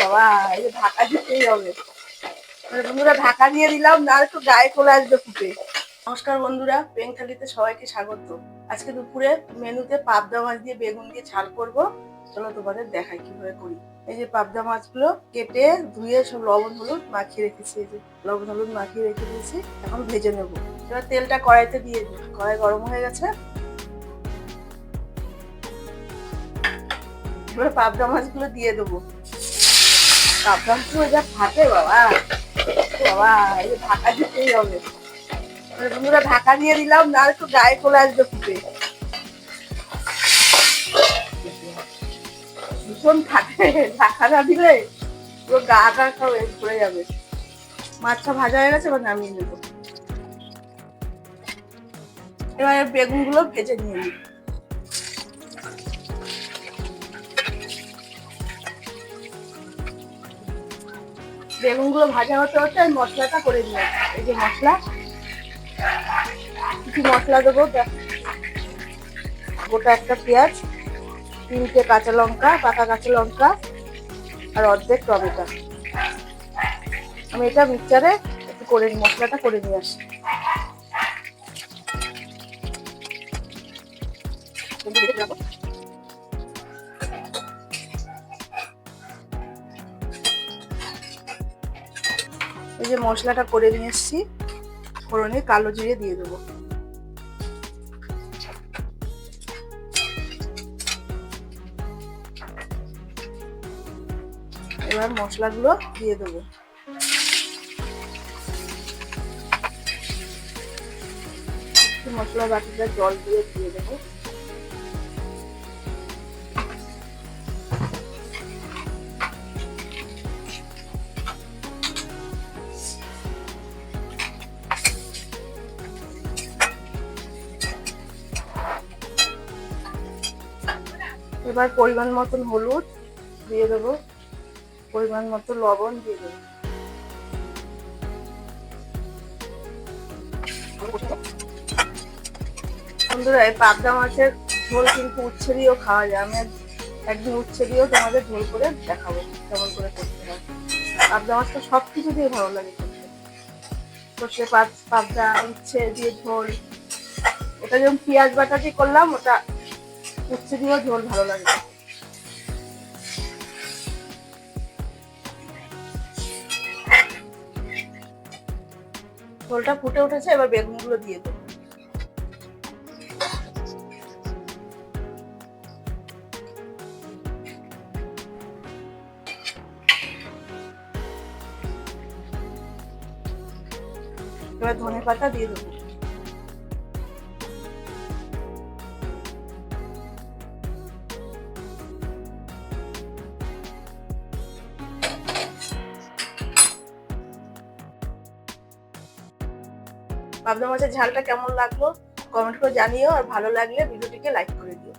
বাবা হবে। মানে ঢাকা দিয়ে দিলাম, না একটু গায়ে চলে আসবে ফুটে। নমস্কার বন্ধুরা, পেংথালিতে সবাইকে স্বাগত। আজকে দুপুরে মেনুতে পাবদা মাছ দিয়ে বেগুন দিয়ে ঝাল করব। চলো তোমাদের দেখাই করি। এই পাবদা মাছগুলো কেটে ধুয়ে সব লবণ হলুদ মাখিয়ে রেখেছি লবণ হলুদ মাখিয়ে রেখে দিয়েছি, এখন ভেজে নেব। এবার তেলটা কড়াইতে দিয়ে দিই কড়াই গরম হয়ে গেছে। এবার পাবদা মাছগুলো দিয়ে দেবো। পাবদা মাছগুলো যা ফাটে বাবা। বাবা, এই ঢাকা দিতেই হবে। মানে বন্ধুরা ঢাকা দিয়ে দিলাম, না একটু গায়ে চলে আসবে ফুটে। ভীষণ ফাটে ঢাকা না দিলে পুরো গা গা সব পড়ে যাবে। মাছটা ভাজা হয়ে গেছে, এবার নামিয়ে নেব। এবার বেগুনগুলো ভেজে নিয়ে নিই বেগুনগুলো ভাজা হতে হতে আমি মশলাটা করে নিয়ে এই যে মশলা। কিছু মশলা দেবো গোটা একটা পেঁয়াজ, তিনটে কাঁচা লঙ্কা, পাকা কাঁচা লঙ্কা, আর অর্ধেক টমেটো। আমি এটা মিক্সচারে একটু করে মশলাটা করে নিয়ে আসি। এই যে মশলাটা করে নিয়ে এসেছি, ফোড়নে কালো জিরে দিয়ে দেবো। এবার মশলাগুলো দিয়ে দেবো। মশলা বাটিটা জল দিয়ে দিয়ে দেবো। এবার পরিমাণ মতন হলুদ দিয়ে দেবো। পরিমাণ মতো লবণ দিয়ে দেবো। বন্ধুরা, এই পাবদা মাছের ঝোল কিন্তু উচ্ছে দিয়েও খাওয়া যায়। আমি এক- একদিন উচ্ছে দিয়েও তোমাদের ঝোল করে দেখাবো কেমন করে করতে হয়। পাবদা মাছটা সব কিছু দিয়ে ভালো লাগে করতে সর্ষে পাবদা উচ্ছে দিয়ে ঝোল। ওটা যেমন পেঁয়াজ বাটা দিয়ে করলাম, ওটা দিয়েও ঝোল ভালো লাগে। ঝোলটা ফুটে উঠেছে, এবার বেগুনগুলো দিয়ে দেবো। এবার ধনে পাতা দিয়ে দেবো। পাবদা মাছের ঝালটা কেমন লাগল কমেন্ট করে জানিও, আর ভালো লাগলে ভিডিওটিকে লাইক করে দিও।